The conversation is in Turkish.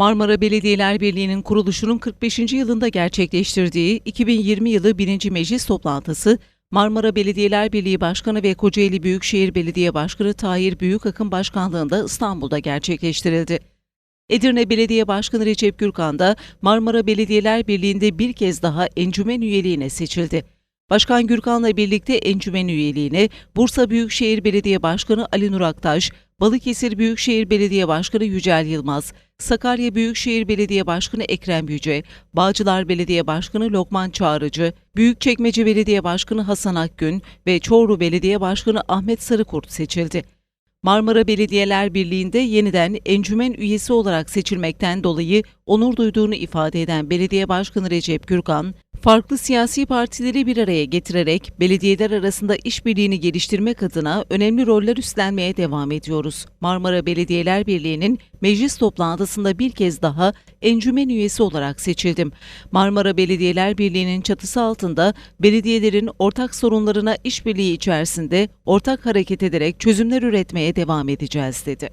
Marmara Belediyeler Birliği'nin kuruluşunun 45. yılında gerçekleştirdiği 2020 yılı 1. Meclis toplantısı, Marmara Belediyeler Birliği Başkanı ve Kocaeli Büyükşehir Belediye Başkanı Tahir Büyükakın Başkanlığında İstanbul'da gerçekleştirildi. Edirne Belediye Başkanı Recep Gürkan da Marmara Belediyeler Birliği'nde bir kez daha encümen üyeliğine seçildi. Başkan Gürkan'la birlikte encümen üyeliğine Bursa Büyükşehir Belediye Başkanı Ali Nur Aktaş, Balıkesir Büyükşehir Belediye Başkanı Yücel Yılmaz, Sakarya Büyükşehir Belediye Başkanı Ekrem Yüce, Bağcılar Belediye Başkanı Lokman Çağrıcı, Büyükçekmece Belediye Başkanı Hasan Akgün ve Çorlu Belediye Başkanı Ahmet Sarıkurt seçildi. Marmara Belediyeler Birliği'nde yeniden encümen üyesi olarak seçilmekten dolayı onur duyduğunu ifade eden Belediye Başkanı Recep Gürkan, farklı siyasi partileri bir araya getirerek belediyeler arasında işbirliğini geliştirmek adına önemli roller üstlenmeye devam ediyoruz. Marmara Belediyeler Birliği'nin meclis toplantısında bir kez daha encümen üyesi olarak seçildim. Marmara Belediyeler Birliği'nin çatısı altında belediyelerin ortak sorunlarına işbirliği içerisinde ortak hareket ederek çözümler üretmeye devam edeceğiz dedi.